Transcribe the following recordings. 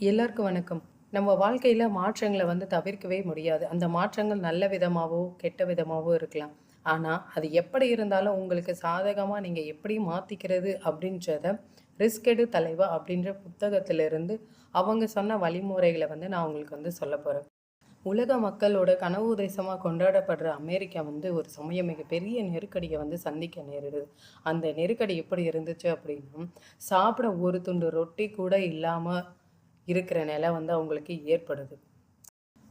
எல்லாருக்கும் வணக்கம். நம்ம வாழ்க்கையில் மாற்றங்களை வந்து தவிர்க்கவே முடியாது. அந்த மாற்றங்கள் நல்ல விதமாகவோ கெட்ட விதமாகவோ இருக்கலாம். ஆனால் அது எப்படி இருந்தாலும் உங்களுக்கு சாதகமாக நீங்கள் எப்படி மாற்றிக்கிறது அப்படின்றத ரிஸ்க் எடு தலைவா அப்படின்ற புத்தகத்திலிருந்து அவங்க சொன்ன வழிமுறைகளை வந்து நான் உங்களுக்கு வந்து சொல்ல போகிறேன் உலக மக்களோட கனவு தேசமாக கொண்டாடப்படுற அமெரிக்கா வந்து ஒரு சமயம் மிகப்பெரிய நெருக்கடியை வந்து சந்திக்க நேரிடுது. அந்த நெருக்கடி எப்படி இருந்துச்சு அப்படின்னா சாப்பிட ஒரு துண்டு ரொட்டி கூட இல்லாமல் இருக்கிற நிலை வந்து அவங்களுக்கு ஏற்படுது.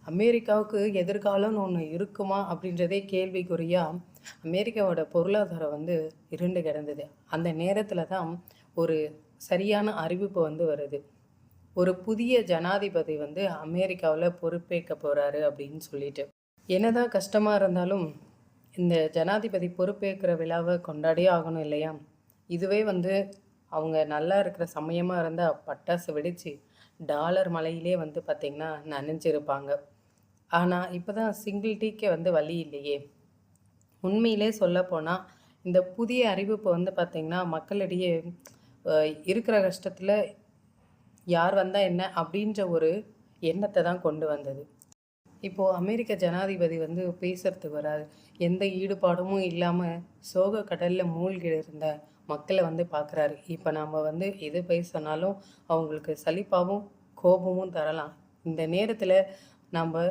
அமெரிக்காவுக்கு எதிர்காலம்னு ஒன்று இருக்குமா அப்படின்றதே கேள்விக்குறியாக அமெரிக்காவோட பொருளாதாரம் வந்து இருண்டு கிடந்தது. அந்த நேரத்தில் தான் ஒரு சரியான அறிவிப்பு வந்து வருது. ஒரு புதிய ஜனாதிபதி வந்து அமெரிக்காவில் பொறுப்பேற்க போகிறாரு அப்படின்னு சொல்லிட்டு. என்னதான் கஷ்டமாக இருந்தாலும் இந்த ஜனாதிபதி பொறுப்பேற்கிற விழாவை கொண்டாடியே ஆகணும் இல்லையா? இதுவே வந்து அவங்க நல்லா இருக்கிற சமயமாக இருந்தால் பட்டாசு வெடித்து டாலர் மலையிலே வந்து பார்த்திங்கன்னா நனைஞ்சிருப்பாங்க. ஆனால் இப்போ தான் சிங்கிள் டீக்கே வந்து வழி இல்லையே. உண்மையிலே சொல்லப்போனால் இந்த புதிய அறிவிப்பு வந்து பார்த்திங்கன்னா மக்களிடையே இருக்கிற கஷ்டத்தில் யார் வந்தால் என்ன அப்படின்ற ஒரு எண்ணத்தை தான் கொண்டு வந்தது. இப்போது அமெரிக்க ஜனாதிபதி வந்து பேசுறதுக்கு வராது எந்த ஈடுபாடும் இல்லாமல் சோக கடலில் மூழ்கி இருந்த மக்களை வந்து பார்க்குறாரு. இப்போ நம்ம வந்து எது பேசினாலும் அவங்களுக்கு சலிப்பாகவும் கோபமும் தரலாம். இந்த நேரத்தில் நம்ம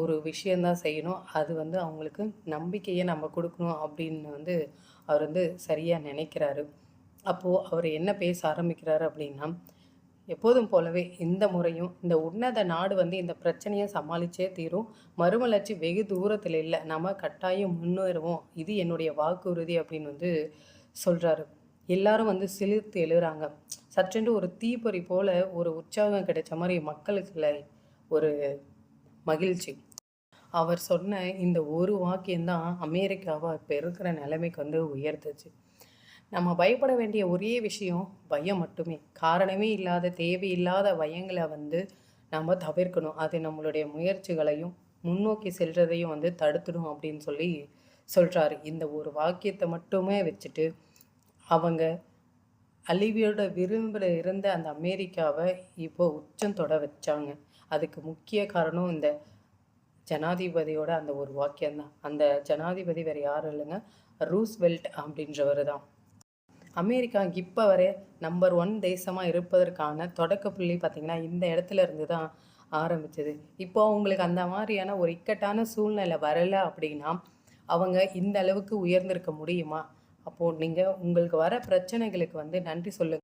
ஒரு விஷயந்தான் செய்யணும். அது வந்து அவங்களுக்கு நம்பிக்கையை நம்ம கொடுக்கணும் அப்படின்னு வந்து அவர் வந்து சரியாக நினைக்கிறாரு. அப்போது அவர் என்ன பேச ஆரம்பிக்கிறாரு அப்படின்னா எப்போதும் போலவே இந்த முறையும் இந்த உன்னத நாடு வந்து இந்த பிரச்சனையை சமாளித்தே தீரும். மறுமலர்ச்சி வெகு தூரத்தில் இல்லை. நம்ம கட்டாயம் முன்னேறுவோம். இது என்னுடைய வாக்குறுதி அப்படின்னு வந்து சொல்கிறாரு எல்லாரும் வந்து சிலிர்த்து எழுகிறாங்க சற்றென்று ஒரு தீப்பொறி போல ஒரு உற்சாகம் கிடைச்ச மாதிரி மக்களுக்குள்ள ஒரு மகிழ்ச்சி. அவர் சொன்ன இந்த ஒரு வாக்கியம்தான் அமெரிக்காவை இப்போ இருக்கிற நிலைமைக்கு வந்து உயர்த்துச்சு. நம்ம பயப்பட வேண்டிய ஒரே விஷயம் பயம் மட்டுமே. காரணமே இல்லாத தேவையில்லாத பயங்களை வந்து நம்ம தவிர்க்கணும். அது நம்மளுடைய முயற்சிகளையும் முன்னோக்கி செல்றதையும் வந்து தடுத்துடும் அப்படின்னு சொல்லி சொல்கிறாரு இந்த ஒரு வாக்கியத்தை மட்டுமே வச்சுட்டு அவங்க அழிவியோட விரும்பில் இருந்த அந்த அமெரிக்காவை இப்போ உச்சம் தொட வச்சாங்க. அதுக்கு முக்கிய காரணம் இந்த ஜனாதிபதியோட அந்த ஒரு வாக்கியம்தான் அந்த ஜனாதிபதி வேறு யாரும் இல்லைங்க ரூஸ்வெல்ட் அப்படின்றவர் தான். அமெரிக்கா இப்போ வரை நம்பர் ஒன் தேசமாக இருப்பதற்கான தொடக்க புள்ளி பார்த்திங்கன்னா இந்த இடத்துல இருந்து தான் ஆரம்பிச்சது. இப்போ அவங்களுக்கு அந்த மாதிரியான ஒரு இக்கட்டான சூழ்நிலை வரலை அப்படின்னா அவங்க இந்த அளவுக்கு உயர்ந்திருக்க முடியுமா? அப்போது நீங்கள் உங்களுக்கு வர பிரச்சனைகளுக்கு வந்து நன்றி சொல்லுங்கள்